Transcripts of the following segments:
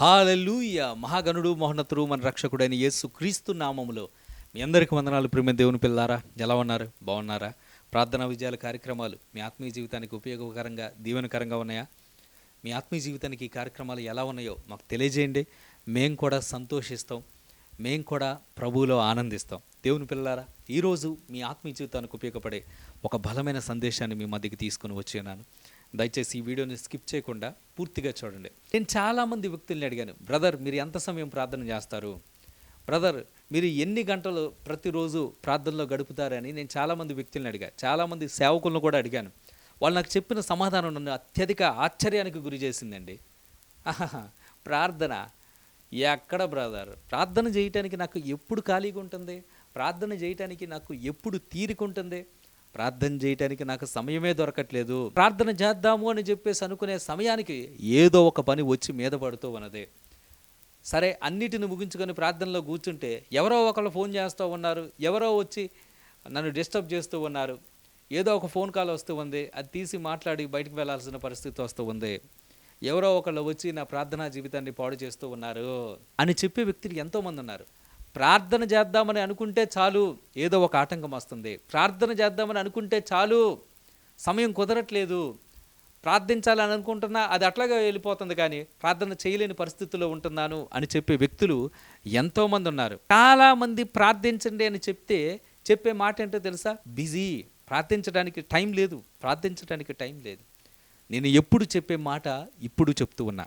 హాలూయ మహాగణుడు మహోన్నతుడు మన రక్షకుడైన యేసు క్రీస్తు నామములో మీ అందరికీ వందనాలు. ప్రేమ దేవుని పిల్లారా ఎలా ఉన్నారు? బాగున్నారా? ప్రార్థనా విజయాల కార్యక్రమాలు మీ ఆత్మీయ జీవితానికి ఉపయోగకరంగా దీవెనకరంగా ఉన్నాయా? మీ ఆత్మీయ జీవితానికి ఈ కార్యక్రమాలు ఎలా ఉన్నాయో మాకు తెలియజేయండి. మేము కూడా సంతోషిస్తాం. మేము కూడా ప్రభువులో ఆనందిస్తాం. దేవుని పిల్లారా ఈరోజు మీ ఆత్మీయ జీవితానికి ఉపయోగపడే ఒక బలమైన సందేశాన్ని మీ మధ్యకి తీసుకుని వచ్చేనాను దయచేసి ఈ వీడియోని స్కిప్ చేయకుండా పూర్తిగా చూడండి. నేను చాలామంది వ్యక్తుల్ని అడిగాను బ్రదర్ మీరు ఎంత సమయం ప్రార్థన చేస్తారు? బ్రదర్ మీరు ఎన్ని గంటలు ప్రతిరోజు ప్రార్థనలో గడుపుతారని నేను చాలామంది వ్యక్తులను అడిగా. చాలామంది సేవకులను కూడా అడిగాను. వాళ్ళు నాకు చెప్పిన సమాధానం నన్ను అత్యధిక ఆశ్చర్యానికి గురి చేసిందండి. ప్రార్థన? ఎక్కడ బ్రదర్? ప్రార్థన చేయటానికి నాకు ఎప్పుడు ఖాళీగా ఉంటుంది? ప్రార్థన చేయటానికి నాకు ఎప్పుడు తీరిక ఉంటుంది? ప్రార్థన చేయటానికి నాకు సమయమే దొరకట్లేదు. ప్రార్థన చేద్దాము అని చెప్పేసి అనుకునే సమయానికి ఏదో ఒక పని వచ్చి మీద పడుతూ ఉన్నది. సరే అన్నిటిని ముగించుకొని ప్రార్థనలో కూర్చుంటే ఎవరో ఒకళ్ళు ఫోన్ చేస్తూ ఉన్నారు. ఎవరో వచ్చి నన్ను డిస్టర్బ్ చేస్తూ ఉన్నారు. ఏదో ఒక ఫోన్ కాల్ వస్తూ ఉంది. అది తీసి మాట్లాడి బయటకు వెళ్ళాల్సిన పరిస్థితి వస్తూ ఉంది. ఎవరో ఒకళ్ళు వచ్చి నా ప్రార్థనా జీవితాన్ని పాడు చేస్తూ ఉన్నారు అని చెప్పే వ్యక్తులు ఎంతోమంది ఉన్నారు. ప్రార్థన చేద్దామని అనుకుంటే చాలు ఏదో ఒక ఆటంకం వస్తుంది. ప్రార్థన చేద్దామని అనుకుంటే చాలు సమయం కుదరట్లేదు. ప్రార్థించాలని అనుకుంటున్నా అది అట్లాగే వెళ్ళిపోతుంది కానీ ప్రార్థన చేయలేని పరిస్థితిలో ఉంటున్నాను అని చెప్పే వ్యక్తులు ఎంతోమంది ఉన్నారు. చాలామంది ప్రార్థించండి అని చెప్తే చెప్పే మాట ఏంటో తెలుసా? బిజీ. ప్రార్థించడానికి టైం లేదు. ప్రార్థించడానికి టైం లేదు. నేను ఎప్పుడు చెప్పే మాట ఇప్పుడు చెప్తూ ఉన్నా.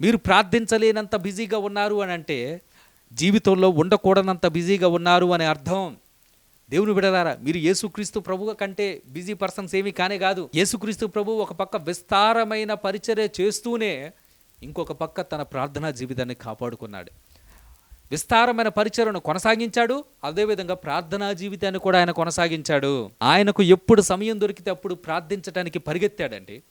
మీరు ప్రార్థించలేనంత బిజీగా ఉన్నారు అని అంటే జీవితంలో ఉండకూడనంత బిజీగా ఉన్నారు అనే అర్థం. దేవుని బిడలారా మీరు యేసుక్రీస్తు ప్రభు కంటే బిజీ పర్సన్స్ ఏమీ కానే కాదు. యేసుక్రీస్తు ప్రభు ఒక పక్క విస్తారమైన పరిచర్య చేస్తూనే ఇంకొక పక్క తన ప్రార్థనా జీవితాన్ని కాపాడుకున్నాడు. విస్తారమైన పరిచయను కొనసాగించాడు. అదేవిధంగా ప్రార్థనా జీవితాన్ని కూడా ఆయన కొనసాగించాడు. ఆయనకు ఎప్పుడు సమయం దొరికితే అప్పుడు ప్రార్థించడానికి పరిగెత్తాడండి.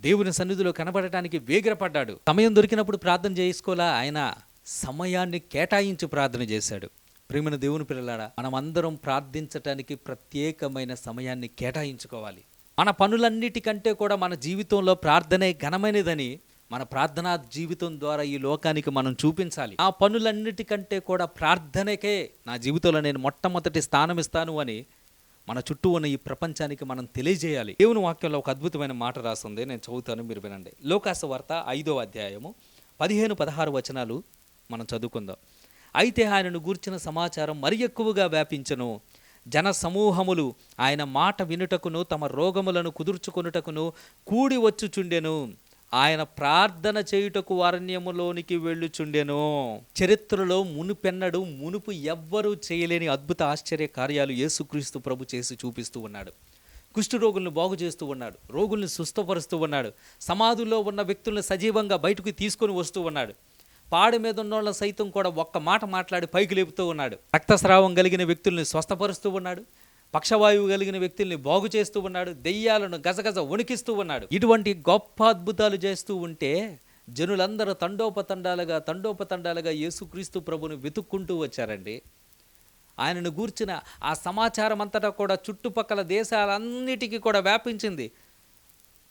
దేవుని సన్నిధిలో కనబడటానికి వేగిరపడ్డాడు. సమయం దొరికినప్పుడు ప్రార్థన చేసుకోలే ఆయన సమయాన్ని కేటాయించి ప్రార్థన చేశాడు. ప్రేమిన దేవుని పిల్లలారా మనమందరం ప్రార్థించటానికి ప్రత్యేకమైన సమయాన్ని కేటాయించుకోవాలి. మన పనులన్నిటికంటే కూడా మన జీవితంలో ప్రార్థనే ఘనమైనదని మన ప్రార్థనా జీవితం ద్వారా ఈ లోకానికి మనం చూపించాలి. ఆ పనులన్నిటికంటే కూడా ప్రార్థనకే నా జీవితంలో నేను మొట్టమొదటి స్థానం ఇస్తాను అని మన చుట్టూ ఉన్న ఈ ప్రపంచానికి మనం తెలియజేయాలి. దేవుని వాక్యంలో ఒక అద్భుతమైన మాట రాస్తుంది నేను చదువుతాను మీరు వినండి. లోకాస వార్త ఐదో అధ్యాయము పదిహేను పదహారు వచనాలు మనం చదువుకుందాం. అయితే ఆయనను గూర్చిన సమాచారం మరి ఎక్కువగా వ్యాపించను. జన సమూహములు ఆయన మాట వినుటకును తమ రోగములను కుదుర్చుకొనుటకును కూడి వచ్చుచుండెను. ఆయన ప్రార్థన చేయుటకు అరణ్యములోనికి వెళ్ళుచుండెను. చరిత్రలో మునుపెన్నడు మునుపు ఎవ్వరూ చేయలేని అద్భుత ఆశ్చర్య కార్యాలు యేసుక్రీస్తు ప్రభు చేసి చూపిస్తూ ఉన్నాడు. కుష్ఠరోగులను బాగు చేస్తూ ఉన్నాడు. రోగుల్ని సుస్థపరుస్తూ ఉన్నాడు. సమాధుల్లో ఉన్న వ్యక్తులను సజీవంగా బయటకు తీసుకొని వస్తూ ఉన్నాడు. పాడు మీద ఉన్నోళ్ళ సైతం కూడా ఒక్క మాట మాట్లాడి పైకి లేపుతూ ఉన్నాడు. రక్తస్రావం కలిగిన వ్యక్తుల్ని స్వస్థపరుస్తూ ఉన్నాడు. పక్షవాయువు కలిగిన వ్యక్తుల్ని బాగు చేస్తూ ఉన్నాడు. దెయ్యాలను గజగజ వణికిస్తూ ఉన్నాడు. ఇటువంటి గొప్ప అద్భుతాలు చేస్తూ ఉంటే జనులందరూ తండోపతండాలుగా తండోపతండాలుగా యేసుక్రీస్తు ప్రభుని వెతుక్కుంటూ వచ్చారండి. ఆయనను గూర్చిన ఆ సమాచారం అంతటా కూడా చుట్టుపక్కల దేశాలన్నిటికీ కూడా వ్యాపించింది.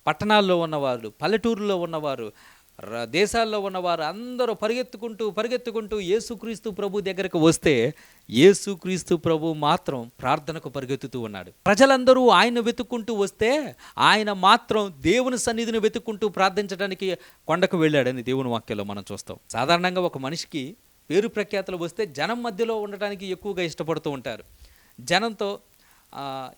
పట్టణాల్లో ఉన్నవారు పల్లెటూరులో ఉన్నవారు ర- దేశాల్లో ఉన్నవారు అందరూ పరిగెత్తుకుంటూ పరిగెత్తుకుంటూ యేసుక్రీస్తు ప్రభు దగ్గరకు వస్తే యేసుక్రీస్తు ప్రభు మాత్రం ప్రార్థనకు పరిగెత్తుతూ ఉన్నాడు. ప్రజలందరూ ఆయన వెతుక్కుంటూ వస్తే ఆయన మాత్రం దేవుని సన్నిధిని వెతుక్కుంటూ ప్రార్థించడానికి కొండకు వెళ్ళాడని దేవుని వాక్యంలో మనం చూస్తాం. సాధారణంగా ఒక మనిషికి పేరు ప్రఖ్యాతలు వస్తే జనం మధ్యలో ఉండటానికి ఎక్కువగా ఇష్టపడుతూ ఉంటారు. జనంతో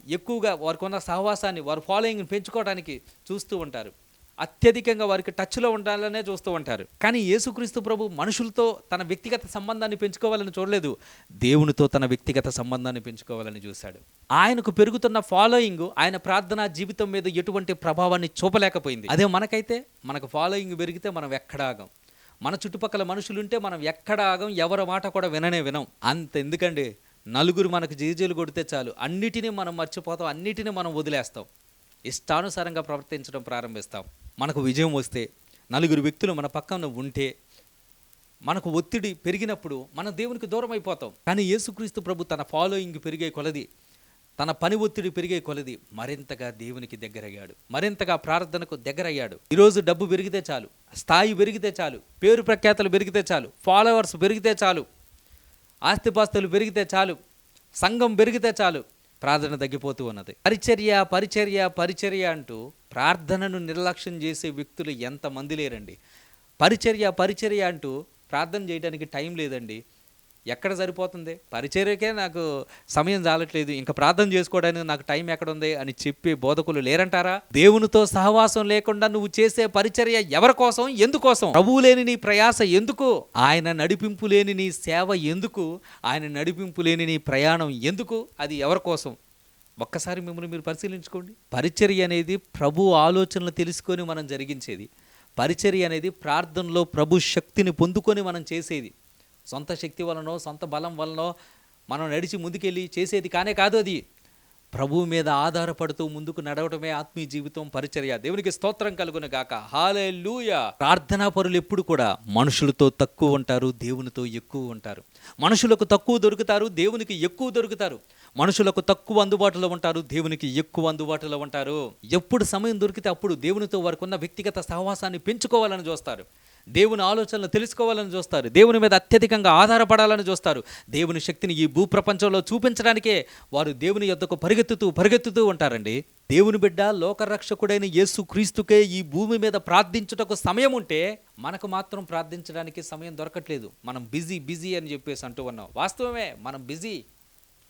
ఎక్కువగా వారికి ఉన్న సహవాసాన్ని వారి ఫాలోయింగ్ని పెంచుకోవడానికి చూస్తూ ఉంటారు. అత్యధికంగా వారికి టచ్లో ఉండాలనే చూస్తూ ఉంటారు. కానీ యేసుక్రీస్తు ప్రభు మనుషులతో తన వ్యక్తిగత సంబంధాన్ని పెంచుకోవాలని చూడలేదు. దేవునితో తన వ్యక్తిగత సంబంధాన్ని పెంచుకోవాలని చూశాడు. ఆయనకు పెరుగుతున్న ఫాలోయింగ్ ఆయన ప్రార్థనా జీవితం మీద ఎటువంటి ప్రభావాన్ని చూపలేకపోయింది. అదే మనకైతే మనకు ఫాలోయింగ్ పెరిగితే మనం ఎక్కడ ఆగం? మన చుట్టుపక్కల మనుషులు ఉంటే మనం ఎక్కడ ఆగం? ఎవరి మాట కూడా విననే వినం. అంత ఎందుకండి నలుగురు మనకు జీజీలు కొడితే చాలు. అన్నిటినీ మనం మర్చిపోతాం అన్నిటినీ మనం వదిలేస్తాం. ఇష్టానుసారంగా ప్రవర్తించడం ప్రారంభిస్తాం. మనకు విజయం వస్తే నలుగురు వ్యక్తులు మన పక్కన ఉంటే మనకు ఒత్తిడి పెరిగినప్పుడు మన దేవునికి దూరం అయిపోతాం కానీ యేసుక్రీస్తు ప్రభు తన ఫాలోయింగ్ పెరిగే కొలది తన పని ఒత్తిడి పెరిగే కొలది మరింతగా దేవునికి దగ్గరయ్యాడు. మరింతగా ప్రార్థనకు దగ్గరయ్యాడు. ఈరోజు డబ్బు పెరిగితే చాలు స్థాయి పెరిగితే చాలు పేరు ప్రఖ్యాతలు పెరిగితే చాలు ఫాలోవర్స్ పెరిగితే చాలు ఆస్తిపాస్తులు పెరిగితే చాలు సంఘం పెరిగితే చాలు ప్రార్థన తగ్గిపోతూ ఉన్నది. పరిచర్య పరిచర్య పరిచర్య అంటూ ప్రార్థనను నిర్లక్ష్యం చేసే వ్యక్తులు ఎంతమంది లేరండి. పరిచర్య పరిచర్య అంటూ ప్రార్థన చేయడానికి టైం లేదండి. ఎక్కడ సరిపోతుంది? పరిచర్యకే నాకు సమయం చాలట్లేదు. ఇంకా ప్రార్థన చేసుకోవడానికి నాకు టైం ఎక్కడ ఉంది అని చెప్పి బోధకులు లేరంటారా? దేవునితో సహవాసం లేకుండా నువ్వు చేసే పరిచర్య ఎవరి కోసం? ఎందుకోసం? ప్రభువు లేని నీ ప్రయాస ఎందుకు? ఆయన నడిపింపు లేని నీ సేవ ఎందుకు? ఆయన నడిపింపు లేని నీ ప్రయాణం ఎందుకు? అది ఎవరి కోసం? ఒక్కసారి మిమ్మల్ని మీరు పరిశీలించుకోండి. పరిచర్య అనేది ప్రభు ఆలోచనలు తెలుసుకొని మనం జరిగించేది. పరిచర్య అనేది ప్రార్థనలో ప్రభు శక్తిని పొందుకొని మనం చేసేది. సొంత శక్తి వలనో సొంత బలం వలనో మనం నడిచి ముందుకెళ్ళి చేసేది కానే కాదు అది. ప్రభువు మీద ఆధారపడుతూ ముందుకు నడవటమే ఆత్మీయ జీవితం పరిచర్య. దేవునికి స్తోత్రం కలుగును గాక. హాలెలూయ ప్రార్థనా పరులు ఎప్పుడు కూడా మనుషులతో తక్కువ ఉంటారు దేవునితో ఎక్కువ ఉంటారు. మనుషులకు తక్కువ దొరుకుతారు దేవునికి ఎక్కువ దొరుకుతారు. మనుషులకు తక్కువ అందుబాటులో ఉంటారు దేవునికి ఎక్కువ అందుబాటులో ఉంటారు. ఎప్పుడు సమయం దొరికితే అప్పుడు దేవునితో వారికి ఉన్న వ్యక్తిగత సహవాసాన్ని పెంచుకోవాలని చూస్తారు. దేవుని ఆలోచనలు తెలుసుకోవాలని చూస్తారు. దేవుని మీద అత్యధికంగా ఆధారపడాలని చూస్తారు. దేవుని శక్తిని ఈ భూప్రపంచంలో చూపించడానికే వారు దేవుని యొద్దకు పరిగెత్తుతూ పరిగెత్తుతూ ఉంటారండి. దేవుని బిడ్డ లోకరక్షకుడైన యేసు క్రీస్తుకే ఈ భూమి మీద ప్రార్థించుటకు సమయం ఉంటే మనకు మాత్రం ప్రార్థించడానికి సమయం దొరకట్లేదు. మనం బిజీ బిజీ అని చెప్పేసి అంటూ ఉన్నాం. వాస్తవమే మనం బిజీ.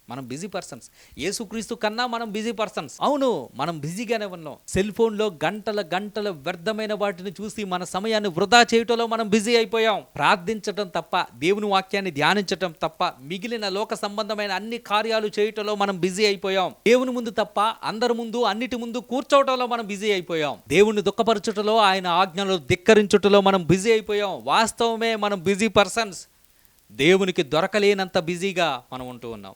మనం బిజీ పర్సన్స్. యేసుక్రీస్తు కన్నా మనం బిజీ పర్సన్స్. అవును మనం బిజీగానే ఉన్నాం. సెల్ ఫోన్లో గంటల గంటల వ్యర్థమైన వాటిని చూసి మన సమయాన్ని వృధా చేయటంలో మనం బిజీ అయిపోయాం. ప్రార్థించటం తప్ప దేవుని వాక్యాన్ని ధ్యానించటం తప్ప మిగిలిన లోక సంబంధమైన అన్ని కార్యాలు చేయటంలో మనం బిజీ అయిపోయాం. దేవుని ముందు తప్ప అందరి ముందు అన్నిటి ముందు కూర్చోవటంలో మనం బిజీ అయిపోయాం. దేవుణ్ణి దుఃఖపరచుటలో ఆయన ఆజ్ఞలు ధిక్కరించుటలో మనం బిజీ అయిపోయాం. వాస్తవమే మనం బిజీ పర్సన్స్. దేవునికి దొరకలేనంత బిజీగా మనం ఉంటూ ఉన్నాం.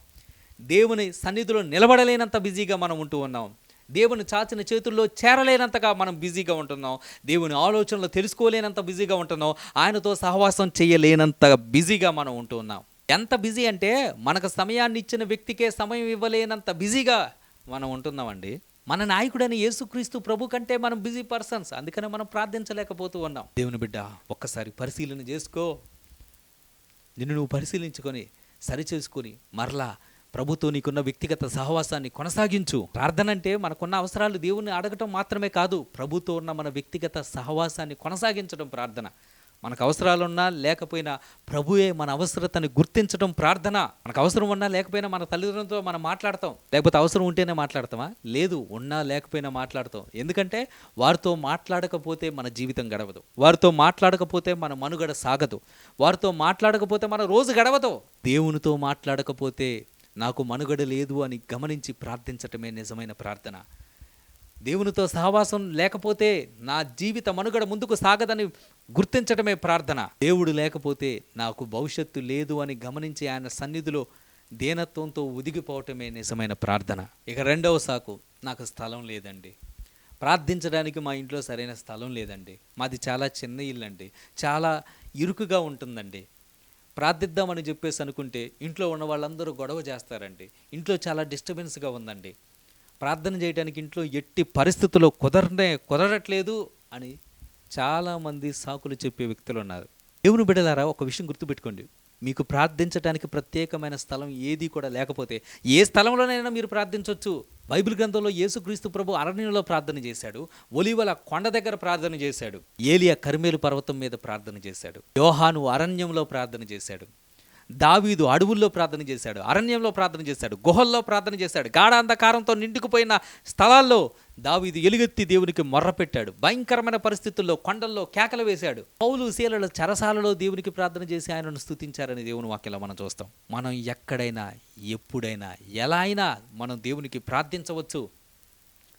దేవుని సన్నిధిలో నిలబడలేనంత బిజీగా మనం ఉంటూ ఉన్నాం. దేవుని చాచిన చేతుల్లో చేరలేనంతగా మనం బిజీగా ఉంటున్నాం. దేవుని ఆలోచనలు తెలుసుకోలేనంత బిజీగా ఉంటున్నాం. ఆయనతో సహవాసం చేయలేనంత బిజీగా మనం ఉంటూ ఉన్నాం. ఎంత బిజీ అంటే మనకు సమయాన్ని ఇచ్చిన వ్యక్తికే సమయం ఇవ్వలేనంత బిజీగా మనం ఉంటున్నామండి. మన నాయకుడైన యేసుక్రీస్తు ప్రభు కంటే మనం బిజీ పర్సన్స్. అందుకనే మనం ప్రార్థించలేకపోతూ ఉన్నాం. దేవుని బిడ్డ ఒక్కసారి పరిశీలన చేసుకో. నిన్ను నువ్వు పరిశీలించుకొని సరిచేసుకొని మరలా ప్రభుతో నీకున్న వ్యక్తిగత సహవాసాన్ని కొనసాగించు. ప్రార్థన అంటే మనకున్న అవసరాలు దేవుణ్ణి అడగటం మాత్రమే కాదు ప్రభుతో ఉన్న మన వ్యక్తిగత సహవాసాన్ని కొనసాగించడం ప్రార్థన. మనకు అవసరాలున్నా లేకపోయినా ప్రభుయే మన అవసరతని గుర్తించడం ప్రార్థన. మనకు అవసరం ఉన్నా లేకపోయినా మన తల్లిదండ్రులతో మనం మాట్లాడతాం. లేకపోతే అవసరం ఉంటేనే మాట్లాడతామా? లేదు ఉన్నా లేకపోయినా మాట్లాడతాం. ఎందుకంటే వారితో మాట్లాడకపోతే మన జీవితం గడవదు. వారితో మాట్లాడకపోతే మన మనుగడ సాగదు. వారితో మాట్లాడకపోతే మన రోజు గడవదు. దేవునితో మాట్లాడకపోతే నాకు మనుగడ లేదు అని గమనించి ప్రార్థించటమే నిజమైన ప్రార్థన. దేవునితో సహవాసం లేకపోతే నా జీవిత మనుగడ ముందుకు సాగదని గుర్తించటమే ప్రార్థన. దేవుడు లేకపోతే నాకు భవిష్యత్తు లేదు అని గమనించి ఆయన సన్నిధిలో దీనత్వంతో ఉదిగిపోవటమే నిజమైన ప్రార్థన. ఇక రెండవ సాకు నాకు స్థలం లేదండి. ప్రార్థించడానికి మా ఇంట్లో సరైన స్థలం లేదండి. మాది చాలా చిన్న ఇల్లు అండి చాలా ఇరుకుగా ఉంటుందండి. ప్రార్థిద్దామని చెప్పేసి అనుకుంటే ఇంట్లో ఉన్న వాళ్ళందరూ గొడవ చేస్తారండి. ఇంట్లో చాలా డిస్టర్బెన్స్గా ఉందండి. ప్రార్థన చేయడానికి ఇంట్లో ఎట్టి పరిస్థితుల్లో కుదరనే కుదరట్లేదు అని చాలామంది సాకులు చెప్పే వ్యక్తులు ఉన్నారు. దేవుని బిడ్డలారా ఒక విషయం గుర్తుపెట్టుకోండి. మీకు ప్రార్థించడానికి ప్రత్యేకమైన స్థలం ఏది కూడా లేకపోతే ఏ స్థలంలోనైనా మీరు ప్రార్థించవచ్చు బైబిల్ గ్రంథంలో యేసుక్రీస్తు ప్రభు అరణ్యంలో ప్రార్థన చేశాడు. ఒలివల కొండ దగ్గర ప్రార్థన చేశాడు. ఏలియా కర్మేలు పర్వతం మీద ప్రార్థన చేశాడు. యోహాను అరణ్యంలో ప్రార్థన చేశాడు. దావీదు అడవుల్లో ప్రార్థన చేశాడు. అరణ్యంలో ప్రార్థన చేశాడు. గుహల్లో ప్రార్థన చేశాడు. గాఢ అంధకారంతో నిండుకుపోయిన స్థలాల్లో దావీదు ఎలుగెత్తి దేవునికి మొర్రపెట్టాడు. భయంకరమైన పరిస్థితుల్లో కొండల్లో కేకలు వేశాడు. పౌలు శీలల చరసాలలో దేవునికి ప్రార్థన చేసి ఆయనను స్థుతించారని దేవుని వాక్యంలో మనం చూస్తాం. మనం ఎక్కడైనా ఎప్పుడైనా ఎలా అయినా మనం దేవునికి ప్రార్థించవచ్చు.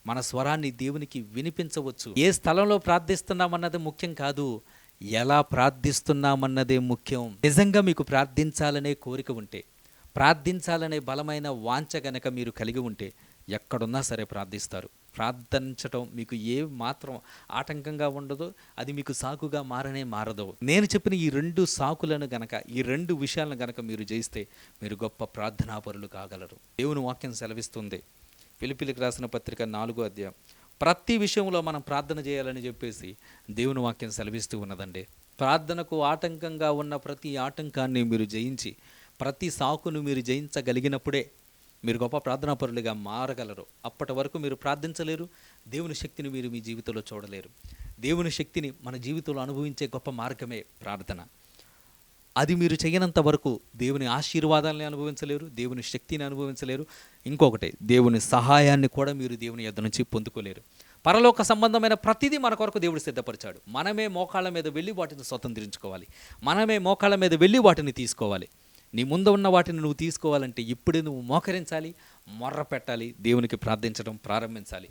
మన స్వరాన్ని దేవునికి వినిపించవచ్చు. ఏ స్థలంలో ప్రార్థిస్తున్నామన్నది ముఖ్యం కాదు. ఎలా ప్రార్థిస్తున్నామన్నదే ముఖ్యం. నిజంగా మీకు ప్రార్థించాలనే కోరిక ఉంటే ప్రార్థించాలనే బలమైన వాంఛ గనక మీరు కలిగి ఉంటే ఎక్కడున్నా సరే ప్రార్థిస్తారు. ప్రార్థించటం మీకు ఏ మాత్రం ఆటంకంగా ఉండదో అది మీకు సాకుగా మారనే మారదు. నేను చెప్పిన ఈ రెండు సాకులను గనక ఈ రెండు విషయాలను గనక మీరు జయిస్తే మీరు గొప్ప ప్రార్థనాపరులు కాగలరు. దేవుని వాక్యం సెలవిస్తుంది. పిలిపిలికి రాసిన పత్రిక నాలుగో అధ్యాయం. ప్రతి విషయంలో మనం ప్రార్థన చేయాలని చెప్పేసి దేవుని వాక్యం సెలవిస్తూ ఉన్నదండి. ప్రార్థనకు ఆటంకంగా ఉన్న ప్రతి ఆటంకాన్ని మీరు జయించి ప్రతి సాకును మీరు జయించగలిగినప్పుడే మీరు గొప్ప ప్రార్థనాపరులుగా మారగలరు. అప్పటి వరకు మీరు ప్రార్థించలేరు. దేవుని శక్తిని మీరు మీ జీవితంలో చూడలేరు. దేవుని శక్తిని మన జీవితంలో అనుభవించే గొప్ప మార్గమే ప్రార్థన. అది మీరు చేయనంత వరకు దేవుని ఆశీర్వాదాలని అనుభవించలేరు దేవుని శక్తిని అనుభవించలేరు. ఇంకొకటి దేవుని సహాయాన్ని కూడా మీరు దేవుని యొద్ నుంచి పొందుకోలేరు. పరలోక సంబంధమైన ప్రతిదీ మన కొరకు దేవుడు సిద్ధపరిచాడు. మనమే మోకాళ్ళ మీద వెళ్ళి వాటిని స్వతంత్రించుకోవాలి. మనమే మోకాళ్ళ మీద వెళ్ళి వాటిని తీసుకోవాలి. నీ ముందు ఉన్న వాటిని నువ్వు తీసుకోవాలంటే ఇప్పుడే నువ్వు మోకరించాలి మొర్ర పెట్టాలి దేవునికి ప్రార్థించడం ప్రారంభించాలి.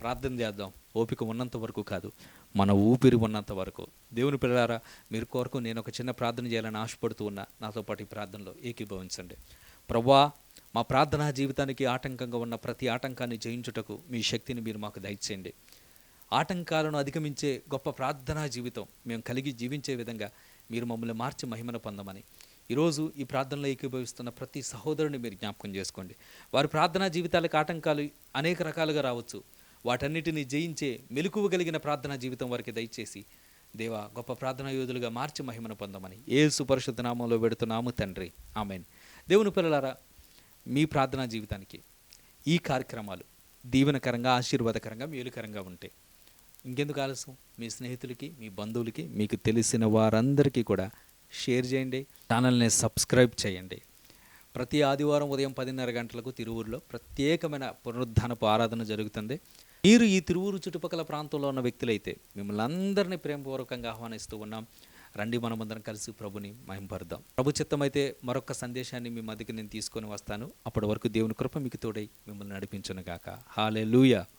ప్రార్థన చేద్దాం. ఓపిక ఉన్నంత వరకు కాదు. మన ఊపిరి ఉన్నంత వరకు. దేవుని పిల్లారా మీరు కోరకు నేను ఒక చిన్న ప్రార్థన చేయాలని ఆశపడుతూ ఉన్నా. నాతో పాటు ఈ ప్రార్థనలో ఏకీభవించండి. ప్రభా మా ప్రార్థనా జీవితానికి ఆటంకంగా ఉన్న ప్రతి ఆటంకాన్ని జయించుటకు మీ శక్తిని మీరు మాకు దయచేయండి. ఆటంకాలను అధిగమించే గొప్ప ప్రార్థనా జీవితం మేము కలిగి జీవించే విధంగా మీరు మమ్మల్ని మార్చి మహిమను పొందమని ఈరోజు ఈ ప్రార్థనలో ఏకీభవిస్తున్న ప్రతి సహోదరుని మీరు జ్ఞాపకం చేసుకోండి. వారి ప్రార్థనా జీవితాలకు ఆటంకాలు అనేక రకాలుగా రావచ్చు. వాటన్నిటిని జయించే మెలకువ కలిగిన ప్రార్థనా జీవితం వారికి దయచేసి దేవా గొప్ప ప్రార్థనా యోధులుగా మార్చి మహిమను పొందమని ఏ సుపరిశుద్ధ నామంలో పెడుతున్నాము తండ్రి. ఆమెన్. దేవుని పిల్లలారా మీ ప్రార్థనా జీవితానికి ఈ కార్యక్రమాలు దీవెనకరంగా ఆశీర్వాదకరంగా మేలుకరంగా ఉంటాయి ఇంకెందుకు ఆలస్యం? మీ స్నేహితులకి మీ బంధువులకి మీకు తెలిసిన వారందరికీ కూడా షేర్ చేయండి. ఛానల్ని సబ్స్క్రైబ్ చేయండి. ప్రతి ఆదివారం ఉదయం పదిన్నర గంటలకు తిరువురులో ప్రత్యేకమైన పునరుద్ధానపు ఆరాధన జరుగుతుంది. మీరు ఈ తిరువురు చుట్టుపక్కల ప్రాంతంలో ఉన్న వ్యక్తులైతే మిమ్మల్ని అందరినీ ప్రేమపూర్వకంగా ఆహ్వానిస్తూ ఉన్నాం. రండి మనమందరం కలిసి ప్రభుని మహింపరుద్దాం. ప్రభు చిత్తమైతే మరొక సందేశాన్ని మీ మధ్యకి నేను తీసుకొని వస్తాను. అప్పటి వరకు దేవుని కృప మీకు తోడై మిమ్మల్ని నడిపించునుగాక గాక. హాలే